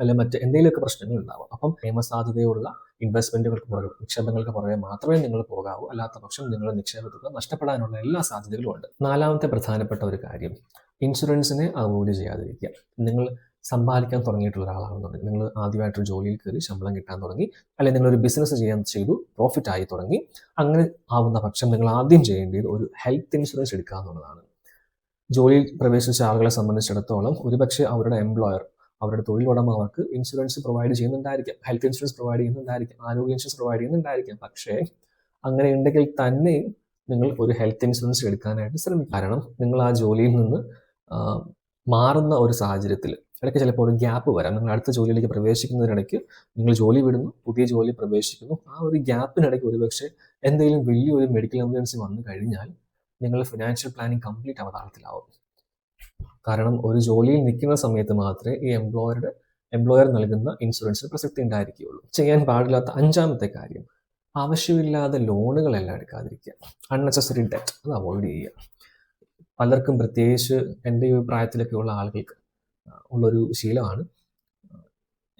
അല്ലെ മറ്റ് എന്തെങ്കിലുമൊക്കെ പ്രശ്നങ്ങൾ ഉണ്ടാവാം. അപ്പം നിയമസാധ്യതയുള്ള ഇൻവെസ്റ്റ്മെന്റുകൾക്ക് പുറകെ നിക്ഷേപങ്ങൾക്ക് പുറകെ മാത്രമേ നിങ്ങൾ പോകാവൂ. അല്ലാത്ത പക്ഷം നിങ്ങളുടെ നിക്ഷേപത്തുക നഷ്ടപ്പെടാനുള്ള എല്ലാ സാധ്യതകളും ഉണ്ട്. നാലാമത്തെ പ്രധാനപ്പെട്ട ഒരു കാര്യം ഇൻഷുറൻസിനെ അവോയ്ഡ് ചെയ്യാതിരിക്കുക. നിങ്ങൾ സമ്പാദിക്കാൻ തുടങ്ങിയിട്ടുള്ള ഒരാളാണെന്നുണ്ടെങ്കിൽ നിങ്ങൾ ആദ്യമായിട്ടൊരു ജോലിയിൽ കയറി ശമ്പളം കിട്ടാൻ തുടങ്ങി അല്ലെങ്കിൽ നിങ്ങളൊരു ബിസിനസ് ചെയ്യാൻ ചെയ്തു പ്രോഫിറ്റ് ആയി തുടങ്ങി അങ്ങനെ ആവുന്ന പക്ഷം നിങ്ങൾ ആദ്യം ചെയ്യേണ്ടത് ഒരു ഹെൽത്ത് ഇൻഷുറൻസ് എടുക്കുക എന്നുള്ളതാണ്. ജോലിയിൽ പ്രവേശിച്ച ആളുകളെ സംബന്ധിച്ചിടത്തോളം ഒരുപക്ഷെ അവരുടെ എംപ്ലോയർ അവരുടെ തൊഴിലുടമ അവർക്ക് ഇൻഷുറൻസ് പ്രൊവൈഡ് ചെയ്യുന്നുണ്ടായിരിക്കാം. ഹെൽത്ത് ഇൻഷുറൻസ് പ്രൊവൈഡ് ചെയ്യുന്നുണ്ടായിരിക്കാം. ആരോഗ്യ ഇൻഷുറൻസ് പ്രൊവൈഡ് ചെയ്യുന്നുണ്ടായിരിക്കാം. പക്ഷേ അങ്ങനെ ഉണ്ടെങ്കിൽ തന്നെ നിങ്ങൾ ഒരു ഹെൽത്ത് ഇൻഷുറൻസ് എടുക്കാനായിട്ട് ശ്രമിക്കും. കാരണം നിങ്ങൾ ആ ജോലിയിൽ നിന്ന് മാറുന്ന ഒരു സാഹചര്യത്തിൽ ഇടയ്ക്ക് ചിലപ്പോൾ ഒരു ഗ്യാപ്പ് വരാം. നിങ്ങൾ അടുത്ത ജോലിയിലേക്ക് പ്രവേശിക്കുന്നതിനിടയ്ക്ക് നിങ്ങൾ ജോലി വിടുന്നു പുതിയ ജോലി പ്രവേശിക്കുന്നു. ആ ഒരു ഗ്യാപ്പിനിടയ്ക്ക് ഒരുപക്ഷെ എന്തെങ്കിലും വലിയൊരു മെഡിക്കൽ എമർജൻസി വന്നു കഴിഞ്ഞാൽ നിങ്ങളുടെ ഫിനാൻഷ്യൽ പ്ലാനിങ് കംപ്ലീറ്റ് അവതാളത്തിലാവും. കാരണം ഒരു ജോലിയിൽ നിൽക്കുന്ന സമയത്ത് മാത്രമേ ഈ എംപ്ലോയറുടെ എംപ്ലോയർ നൽകുന്ന ഇൻഷുറൻസിന് പ്രസക്തി ഉണ്ടായിരിക്കുകയുള്ളൂ. ചെയ്യാൻ പാടില്ലാത്ത അഞ്ചാമത്തെ കാര്യം ആവശ്യമില്ലാതെ ലോണുകളെല്ലാം എടുക്കാതിരിക്കുക. അൺനെസസറി ഡെറ്റ് അത് അവോയ്ഡ് ചെയ്യുക. പലർക്കും പ്രത്യേകിച്ച് എന്റെ ഈ പ്രായത്തിലൊക്കെ ഉള്ള ആളുകൾക്ക് ഉള്ളൊരു ശീലമാണ്.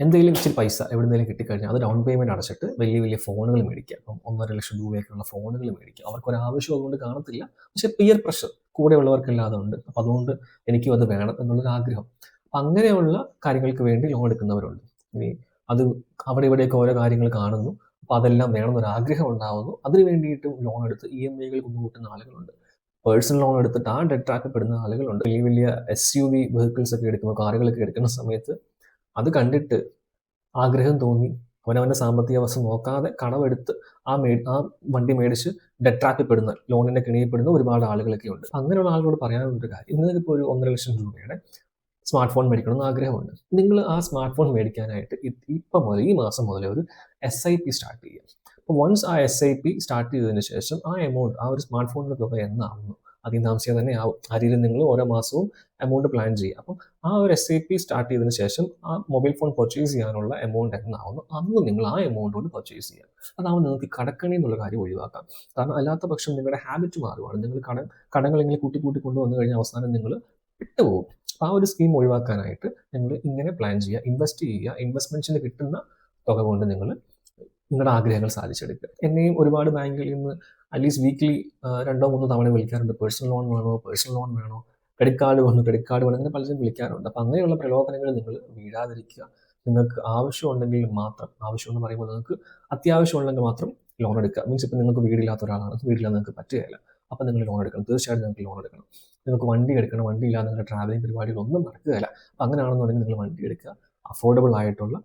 എന്തെങ്കിലും ഇച്ചിരി പൈസ എവിടെ എവിടെന്നെങ്കിലും കിട്ടിക്കഴിഞ്ഞാൽ അത് ഡൗൺ പേയ്മെന്റ് അടച്ചിട്ട് വലിയ വലിയ ഫോണുകൾ മേടിക്കുക. അപ്പം ഒന്നര ലക്ഷം രൂപയൊക്കെയുള്ള ഫോണുകൾ മേടിക്കുക. അവർക്കൊരു ആവശ്യം അതുകൊണ്ട് കാണത്തില്ല. പക്ഷേ പിയർ പ്രഷർ കൂടെയുള്ളവർക്കെല്ലാം ഉണ്ട് അപ്പം അതുകൊണ്ട് എനിക്കും അത് വേണം എന്നുള്ളൊരു ആഗ്രഹം. അപ്പം അങ്ങനെയുള്ള കാര്യങ്ങൾക്ക് വേണ്ടി ലോൺ എടുക്കുന്നവരുണ്ട്. ഇനി അത് അവിടെ ഇവിടെയൊക്കെ ഓരോ കാര്യങ്ങൾ കാണുന്നു. അപ്പോൾ അതെല്ലാം വേണമെന്നൊരു ആഗ്രഹം ഉണ്ടാവുന്നു. അതിന് വേണ്ടിയിട്ടും ലോൺ എടുത്ത് ഇ എം ഐകൾ കുന്നുകൂട്ടുന്ന ആളുകളുണ്ട്. പേഴ്സണൽ ലോൺ എടുത്തിട്ട് ആ ഡെറ്റ് ട്രാക്ക് പെടുന്ന ആളുകളുണ്ട്. വലിയ വലിയ എസ് യു വി വെഹിക്കിൾസ് ഒക്കെ എടുക്കുമ്പോൾ കാറുകളൊക്കെ എടുക്കുന്ന സമയത്ത് അത് കണ്ടിട്ട് ആഗ്രഹം തോന്നി. അവനവന്റെ സാമ്പത്തിക അവസ്ഥ നോക്കാതെ കടമെടുത്ത് ആ മേ ആ വണ്ടി മേടിച്ച് ഡെറ്റ് ട്രാക്ക് പെടുന്ന ലോണിന്റെ കിണിയപ്പെടുന്ന ഒരുപാട് ആളുകളൊക്കെ ഉണ്ട്. അങ്ങനെയുള്ള ആളുകളോട് പറയാനുള്ളൊരു കാര്യം നിങ്ങൾക്കിപ്പോൾ ഒരു ഒന്നര ലക്ഷം രൂപയുടെ സ്മാർട്ട് ഫോൺ മേടിക്കണമെന്ന് ആഗ്രഹമുണ്ട്. നിങ്ങൾ ആ സ്മാർട്ട് ഫോൺ മേടിക്കാനായിട്ട് ഇപ്പം മുതൽ ഈ മാസം മുതൽ ഒരു എസ് ഐ പി സ്റ്റാർട്ട് ചെയ്യുക. അപ്പോൾ വൺസ് ആ എസ് ഐ പി സ്റ്റാർട്ട് ചെയ്തതിന് ശേഷം ആ എമൗണ്ട് ആ ഒരു സ്മാർട്ട് ഫോണിന്റെ തുക എന്നാവുന്നു. അധികം താമസിക്കാൻ തന്നെ ആവും ആ രീതിയിൽ നിങ്ങൾ ഓരോ മാസവും എമൗണ്ട് പ്ലാൻ ചെയ്യുക. അപ്പം ആ ഒരു എസ് ഐ പി സ്റ്റാർട്ട് ചെയ്തതിന് ശേഷം ആ മൊബൈൽ ഫോൺ പർച്ചേസ് ചെയ്യാനുള്ള എമൗണ്ട് എന്നാവുന്നു അന്ന് നിങ്ങൾ ആ എമൗണ്ട് കൊണ്ട് പർച്ചേസ് ചെയ്യുക. അതാവുമ്പോൾ നിങ്ങൾക്ക് കടക്കണി എന്നുള്ള കാര്യം ഒഴിവാക്കാം. കാരണം അല്ലാത്ത പക്ഷം നിങ്ങളുടെ ഹാബിറ്റ് മാറുവാണ്. നിങ്ങൾ കട കടങ്ങൾ ഇങ്ങനെ കൂട്ടി കൂട്ടി കൊണ്ടുവന്നു കഴിഞ്ഞാൽ അവസാനം നിങ്ങൾ വിട്ടുപോകും. അപ്പോൾ ആ ഒരു സ്കീം ഒഴിവാക്കാനായിട്ട് നിങ്ങൾ ഇങ്ങനെ പ്ലാൻ ചെയ്യുക. ഇൻവെസ്റ്റ് ചെയ്യുക. ഇൻവെസ്റ്റ്മെന്റ്സിന് കിട്ടുന്ന തുക കൊണ്ട് നിങ്ങൾ നിങ്ങളുടെ ആഗ്രഹങ്ങൾ സാധിച്ചെടുക്കുക. എന്നെയും ഒരുപാട് ബാങ്കിൽ നിന്ന് അറ്റ്ലീസ്റ്റ് വീക്ക്ലി രണ്ടോ മൂന്നോ തവണ വിളിക്കാറുണ്ട്. പേഴ്സണൽ ലോൺ വേണോ പേഴ്സണൽ ലോൺ വേണോ ക്രെഡിറ്റ് കാർഡ് വേണോ ക്രെഡിറ്റ് കാർഡ് വേണം അങ്ങനെ പലരും വിളിക്കാറുണ്ട്. അപ്പോൾ അങ്ങനെയുള്ള പ്രലോഭനങ്ങൾ നിങ്ങൾ വീഴാതിരിക്കുക. നിങ്ങൾക്ക് ആവശ്യമുണ്ടെങ്കിൽ മാത്രം ആവശ്യം എന്ന് പറയുമ്പോൾ നിങ്ങൾക്ക് അത്യാവശ്യമുണ്ടെങ്കിൽ മാത്രം ലോൺ എടുക്കുക. മീൻസ് ഇപ്പം നിങ്ങൾക്ക് വീടില്ലാത്ത ഒരാളാണ് വീടില്ലാതെ നിങ്ങൾക്ക് പറ്റുകയില്ല. അപ്പം നിങ്ങൾ ലോൺ എടുക്കണം. തീർച്ചയായിട്ടും നിങ്ങൾക്ക് ലോൺ എടുക്കണം. നിങ്ങൾക്ക് വണ്ടി എടുക്കണം. വണ്ടി ഇല്ലാതെ നിങ്ങളുടെ ട്രാവലിംഗ് പരിപാടികളൊന്നും നടക്കുകയില്ല. അപ്പം അങ്ങനെയാണെന്നുണ്ടെങ്കിൽ നിങ്ങൾ വണ്ടി എടുക്കുക. അഫോർഡബിൾ ആയിട്ടുള്ള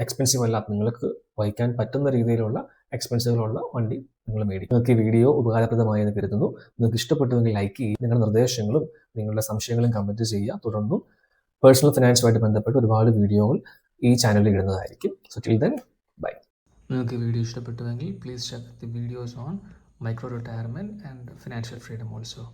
എക്സ്പെൻസീവ് അല്ലാത്ത നിങ്ങൾക്ക് വഹിക്കാൻ പറ്റുന്ന രീതിയിലുള്ള എക്സ്പെൻസുകളുള്ള വണ്ടി നിങ്ങൾ മേടിക്കും. നിങ്ങൾക്ക് ഈ വീഡിയോ ഉപകാരപ്രദമായി എന്ന് കരുതുന്നു. നിങ്ങൾക്ക് ഇഷ്ടപ്പെട്ടുവെങ്കിൽ ലൈക്ക് ചെയ്യുക. നിങ്ങളുടെ നിർദ്ദേശങ്ങളും നിങ്ങളുടെ സംശയങ്ങളും കമന്റ് ചെയ്യുക. തുടർന്നും പേഴ്സണൽ ഫിനാൻസുമായിട്ട് ബന്ധപ്പെട്ട് ഒരുപാട് വീഡിയോകൾ ഈ ചാനലിൽ ഇടുന്നതായിരിക്കും. സോ ടിൽ ദെൻ ബൈ നിങ്ങൾക്ക് വീഡിയോ ഇഷ്ടപ്പെട്ടുവെങ്കിൽ please check the videos on micro retirement and financial freedom also